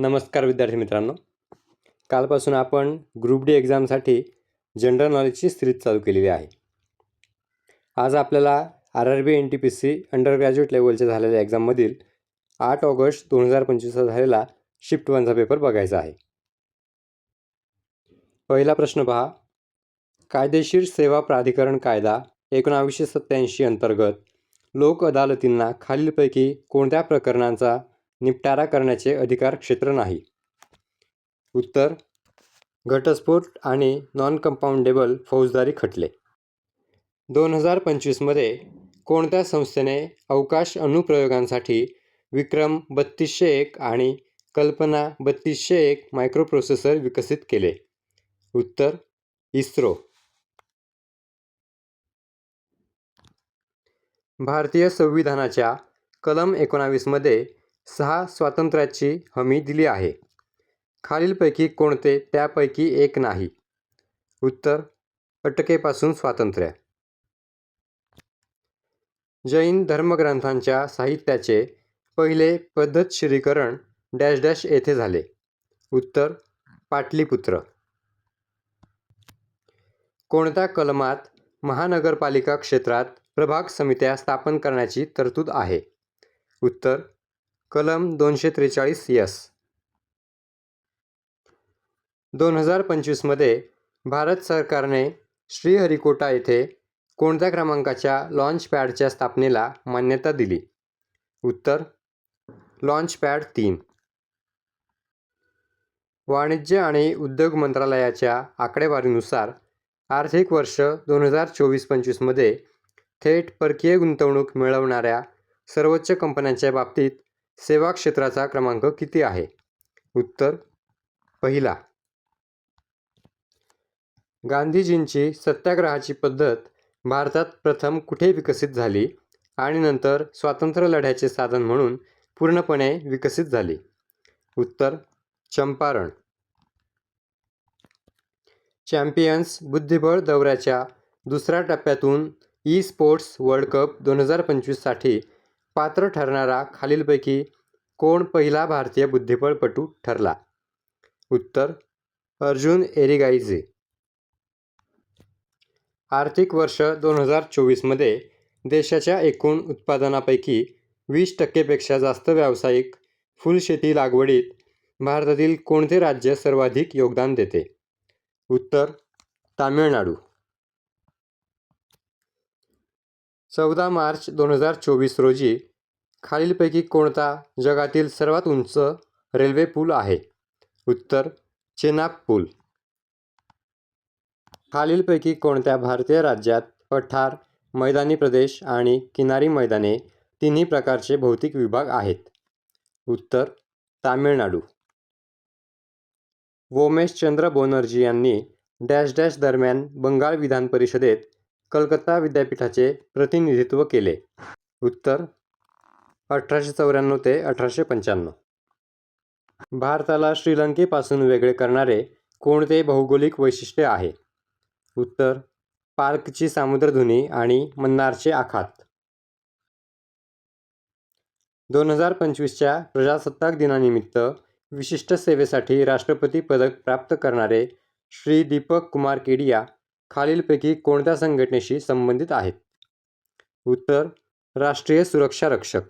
नमस्कार विद्यार्थी मित्रांनो. कालपासून आपण ग्रुप डी एक्झामसाठी जनरल नॉलेजची सिरीज चालू केलेली आहे. आज आपल्याला R R B N T P C under graduate लेवलच्या झालेल्या एक्झाममधील आठ ऑगस्ट दोन हजार पंचवीसचा झालेला शिफ्ट वनचा पेपर बघायचा आहे. पहिला प्रश्न पहा. कायदेशीर सेवा प्राधिकरण कायदा एकोणावीसशे सत्त्याऐंशी अंतर्गत लोक अदालतींना खालीलपैकी कोणत्या प्रकरणांचा निपटारा करण्याचे अधिकार क्षेत्र नाही. उत्तर घटस्फोट आणि नॉन कंपाऊंडेबल फौजदारी खटले. दोन हजार पंचवीसमध्ये कोणत्या संस्थेने अवकाश अनुप्रयोगांसाठी विक्रम बत्तीसशे एक आणि कल्पना बत्तीसशे एक मायक्रोप्रोसेसर विकसित केले? उत्तर इस्रो. भारतीय संविधानाच्या कलम एकोणावीसमध्ये सहा स्वातंत्र्याची हमी दिली आहे. खालीलपैकी कोणते त्यापैकी एक नाही? उत्तर अटकेपासून स्वातंत्र्य. जैन धर्मग्रंथांच्या साहित्याचे पहिले पद्धतशीरीकरण डॅश डॅश येथे झाले. उत्तर पाटलीपुत्र. कोणत्या कलमात महानगरपालिका क्षेत्रात प्रभाग समित्या स्थापन करण्याची तरतूद आहे? उत्तर कलम दोनशे त्रेचाळीस यस. दोन हजार पंचवीसमध्ये भारत सरकारने श्रीहरिकोटा येथे कोणत्या क्रमांकाच्या लॉन्चपॅडच्या स्थापनेला मान्यता दिली? उत्तर लॉन्चपॅड तीन. वाणिज्य आणि उद्योग मंत्रालयाच्या आकडेवारीनुसार आर्थिक वर्ष दोन हजार चोवीस पंचवीसमध्ये थेट परकीय गुंतवणूक मिळवणाऱ्या सर्वोच्च कंपन्यांच्या बाबतीत सेवा क्षेत्राचा क्रमांक किती आहे? उत्तर पहिला. गांधीजींची सत्याग्रहाची पद्धत भारतात प्रथम कुठे विकसित झाली आणि नंतर स्वातंत्र्य लढ्याचे साधन म्हणून पूर्णपणे विकसित झाली? उत्तर चंपारण. चॅम्पियन्स बुद्धिबळ दौऱ्याच्या दुसऱ्या टप्प्यातून ई स्पोर्ट्स वर्ल्ड कप दोन हजार पंचवीससाठी पात्र ठरणारा खालीलपैकी कोण पहिला भारतीय बुद्धिबळपटू ठरला? उत्तर अर्जुन एरिगाईजे आर्थिक वर्ष दोन हजार चोवीसमध्ये देशाच्या एकूण उत्पादनापैकी वीस टक्केपेक्षा जास्त व्यावसायिक फुलशेती लागवडीत भारतातील कोणते राज्य सर्वाधिक योगदान देते? उत्तर तामिळनाडू. चौदा मार्च दोन हजार चोवीस रोजी खालीलपैकी कोणता जगातील सर्वात उंच रेल्वे पूल आहे? उत्तर चेनाब पूल. खालीलपैकी कोणत्या भारतीय राज्यात पठार मैदानी प्रदेश आणि किनारी मैदाने तिन्ही प्रकारचे भौतिक विभाग आहेत? उत्तर तामिळनाडू. वोमेशचंद्र बनर्जी यांनी डॅश डॅश दरम्यान बंगाल विधान परिषदेत कलकत्ता विद्यापीठाचे प्रतिनिधित्व केले. उत्तर अठराशे चौऱ्याण्णव ते अठराशे पंच्याण्णव. भारताला श्रीलंकेपासून वेगळे करणारे कोणते भौगोलिक वैशिष्ट्य आहे? उत्तर पार्कची सामुद्रधुनी आणि मन्नारचे आखात. दोन हजार पंचवीसच्या प्रजासत्ताक दिनानिमित्त विशिष्ट सेवेसाठी राष्ट्रपती पदक प्राप्त करणारे श्री दीपक कुमार केडिया खालीलपैकी कोणत्या संघटनेशी संबंधित आहेत? उत्तर राष्ट्रीय सुरक्षा रक्षक.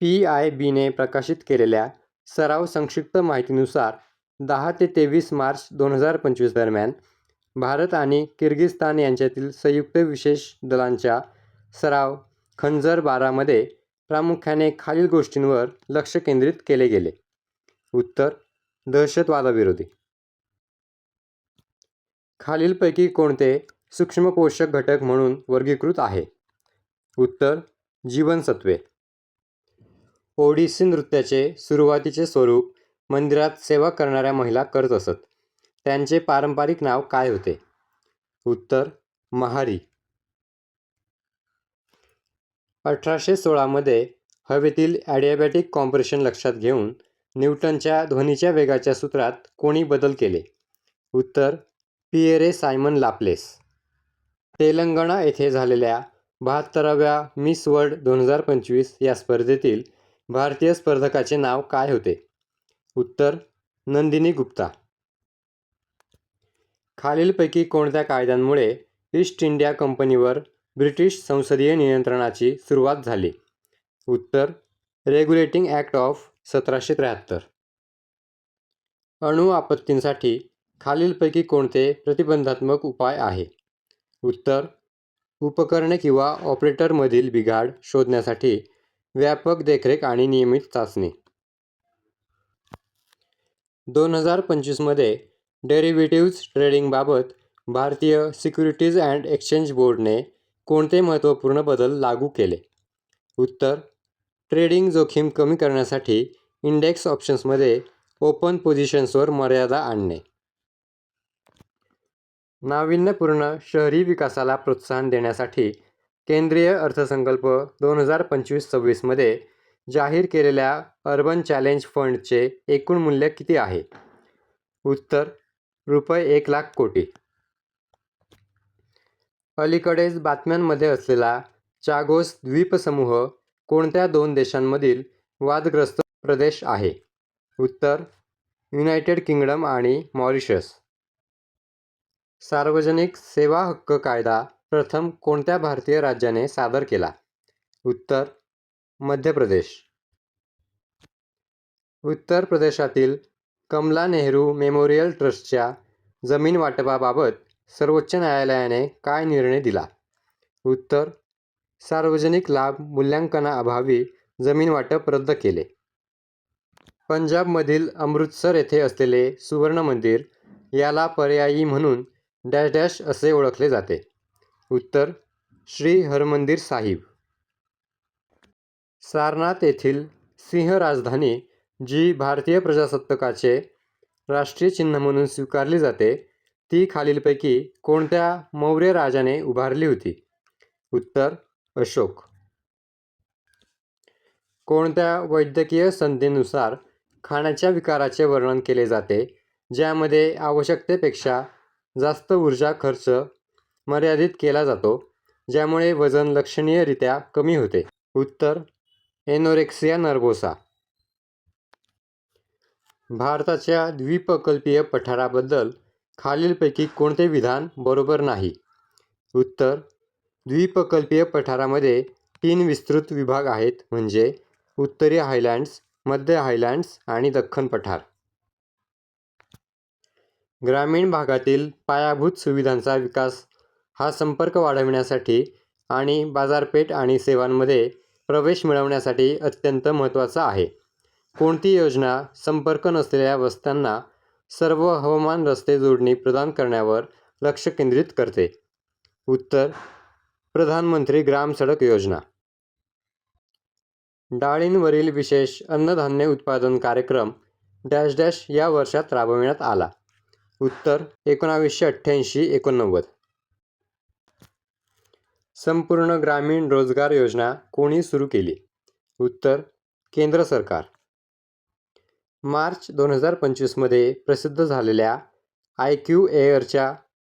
पी आय बीने प्रकाशित केलेल्या सराव संक्षिप्त माहितीनुसार दहा ते तेवीस मार्च दोन हजार पंचवीस दरम्यान भारत आणि किर्गिस्तान यांच्यातील संयुक्त विशेष दलांच्या सराव खंजर बारामध्ये प्रामुख्याने खालील गोष्टींवर लक्ष केंद्रित केले गेले. उत्तर दहशतवादाविरोधी. खालीलपैकी कोणते सूक्ष्म पोषक घटक म्हणून वर्गीकृत आहे? उत्तर जीवनसत्वे ओडिसी नृत्याचे सुरुवातीचे स्वरूप मंदिरात सेवा करणाऱ्या महिला करत असत. त्यांचे पारंपरिक नाव काय होते? उत्तर महारी. अठराशे सोळामध्ये हवेतील ॲडियाबॅटिक कॉम्प्रेशन लक्षात घेऊन न्यूटनच्या ध्वनीच्या वेगाच्या सूत्रात कोणी बदल केले? उत्तर पिएरे सायमन लाप्लेस. तेलंगणा येथे झालेल्या बहात्तराव्या मिस वर्ल्ड दोन हजार पंचवीस या स्पर्धेतील भारतीय स्पर्धकाचे नाव काय होते? उत्तर नंदिनी गुप्ता. खालीलपैकी कोणत्या कायद्यांमुळे ईस्ट इंडिया कंपनीवर ब्रिटिश संसदीय नियंत्रणाची सुरुवात झाली? उत्तर रेग्युलेटिंग ॲक्ट ऑफ सतराशे त्र्याहत्तर. अणु आपत्तींसाठी खालीलपैकी कोणते प्रतिबंधात्मक उपाय आहे? उत्तर उपकरणे किंवा ऑपरेटरमधील बिघाड शोधण्यासाठी व्यापक देखरेख आणि नियमित चाचणी. दोन हजार पंचवीसमध्ये डेरिव्हेटिव्ह्ज ट्रेडिंगबाबत भारतीय सिक्युरिटीज अँड एक्सचेंज बोर्डने कोणते महत्त्वपूर्ण बदल लागू केले? उत्तर ट्रेडिंग जोखीम कमी करण्यासाठी इंडेक्स ऑप्शन्समध्ये ओपन पोझिशन्सवर मर्यादा आणणे. नाविन्यपूर्ण शहरी विकासाला प्रोत्साहन देण्यासाठी केंद्रीय अर्थसंकल्प दोन हजार पंचवीस सव्वीसमध्ये जाहीर केलेल्या अर्बन चॅलेंज फंडचे एकूण मूल्य किती आहे? उत्तर रुपये एक लाख कोटी. अलीकडेच बातम्यांमध्ये असलेला चागोस द्वीपसमूह कोणत्या दोन देशांमधील वादग्रस्त प्रदेश आहे? उत्तर युनायटेड किंगडम आणि मॉरिशस. सार्वजनिक सेवा हक्क कायदा प्रथम कोणत्या भारतीय राज्याने सादर केला? उत्तर मध्य प्रदेश. उत्तर प्रदेशातील कमला नेहरू मेमोरियल ट्रस्टच्या जमीन वाटपाबाबत सर्वोच्च न्यायालयाने काय निर्णय दिला? उत्तर सार्वजनिक लाभ मूल्यांकनाअभावी जमीन वाटप रद्द केले. पंजाबमधील अमृतसर येथे असलेले सुवर्ण मंदिर याला पर्यायी म्हणून डॅश डॅश असे ओळखले जाते. उत्तर श्री हरमंदिर साहिब. सारनाथ येथील सिंह राजधानी जी भारतीय प्रजासत्ताकाचे राष्ट्रीय चिन्ह म्हणून स्वीकारली जाते ती खालीलपैकी कोणत्या मौर्य राजाने उभारली होती? उत्तर अशोक. कोणत्या वैद्यकीय संधीनुसार खाण्याच्या विकाराचे वर्णन केले जाते ज्यामध्ये आवश्यकतेपेक्षा जास्त ऊर्जा खर्च मर्यादित केला जातो ज्यामुळे वजन लक्षणीयरित्या कमी होते. उत्तर एनोरेक्सिया नर्वोसा भारताच्या द्वीपकल्पीय पठाराबद्दल खालीलपैकी कोणते विधान बरोबर नाही? उत्तर द्वीपकल्पीय पठारामध्ये तीन विस्तृत विभाग आहेत म्हणजे उत्तरी हायलँड्स मध्य हायलँड्स आणि दख्खन पठार. ग्रामीण भागातील पायाभूत सुविधांचा विकास हा संपर्क वाढविण्यासाठी आणि बाजारपेठ आणि सेवांमध्ये प्रवेश मिळवण्यासाठी अत्यंत महत्त्वाचा आहे. कोणती योजना संपर्क नसलेल्या वस्त्यांना सर्व हवामान रस्ते जोडणी प्रदान करण्यावर लक्ष केंद्रित करते. उत्तर प्रधानमंत्री ग्राम सडक योजना. डाळींवरील विशेष अन्नधान्य उत्पादन कार्यक्रम डॅश डॅश या वर्षात राबविण्यात आला. उत्तर एकोणावीसशे अठ्ठ्याऐंशी एकोणनव्वद. संपूर्ण ग्रामीण रोजगार योजना कोणी सुरू केली? उत्तर केंद्र सरकार. मार्च दोन हजार पंचवीसमध्ये प्रसिद्ध झालेल्या आय क्यू एअरच्या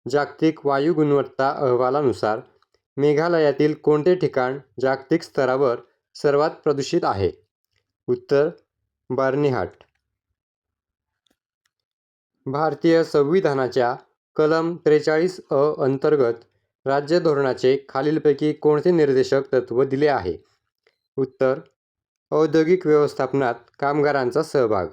जागतिक वायू गुणवत्ता अहवालानुसार मेघालयातील कोणते ठिकाण जागतिक स्तरावर सर्वात प्रदूषित आहे? उत्तर बार्निहाट. भारतीय संविधानाच्या कलम त्रेचाळीस अ अंतर्गत राज्य धोरणाचे खालीलपैकी कोणते निर्देशक तत्त्व दिले आहे? उत्तर औद्योगिक व्यवस्थापनात कामगारांचा सहभाग.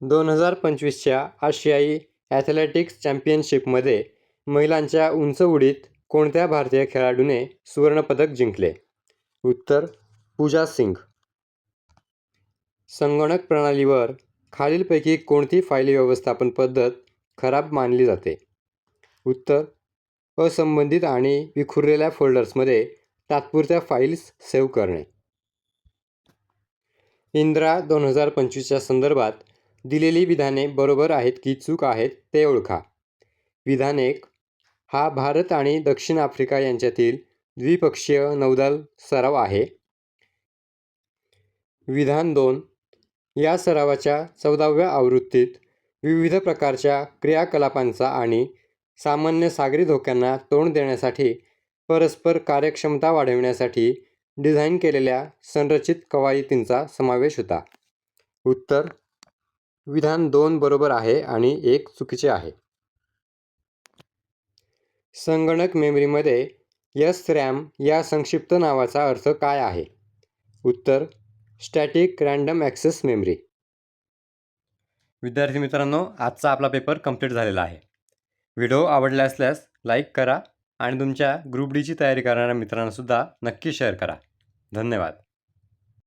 दोन हजार पंचवीसच्या आशियाई ॲथलेटिक्स चॅम्पियनशिपमध्ये महिलांच्या उंच उडीत कोणत्या भारतीय खेळाडूने सुवर्णपदक जिंकले? उत्तर पूजा सिंग. संगणक प्रणालीवर खालीलपैकी कोणती फाईल व्यवस्थापन पद्धत खराब मानली जाते? उत्तर असंबंधित आणि विखुरलेल्या फोल्डर्समध्ये तात्पुरत्या फाईल्स सेव्ह करणे. इंद्रा दोन हजार पंचवीसच्या संदर्भात दिलेली विधाने बरोबर आहेत की चूक आहेत ते ओळखा. विधान एक हा भारत आणि दक्षिण आफ्रिका यांच्यातील द्विपक्षीय नौदल सराव आहे. विधान दोन या सरावाच्या चौदाव्या आवृत्तीत विविध प्रकारच्या क्रियाकलापांचा आणि सामान्य सागरी धोक्यांना तोंड देण्यासाठी परस्पर कार्यक्षमता वाढविण्यासाठी डिझाईन केलेल्या संरचित कवायतींचा समावेश होता. उत्तर विधान दोन बरोबर आहे आणि एक चुकीचे आहे. संगणक मेमरीमध्ये यस रॅम या संक्षिप्त नावाचा अर्थ काय आहे? उत्तर स्टॅटिक रँडम ॲक्सेस मेमरी. विद्यार्थी मित्रांनो आजचा आपला पेपर कंप्लीट झालेला आहे. व्हिडिओ आवडला असल्यास लाईक करा आणि तुमच्या ग्रुप डीची तयारी करणाऱ्या मित्रांनासुद्धा नक्की शेअर करा. धन्यवाद.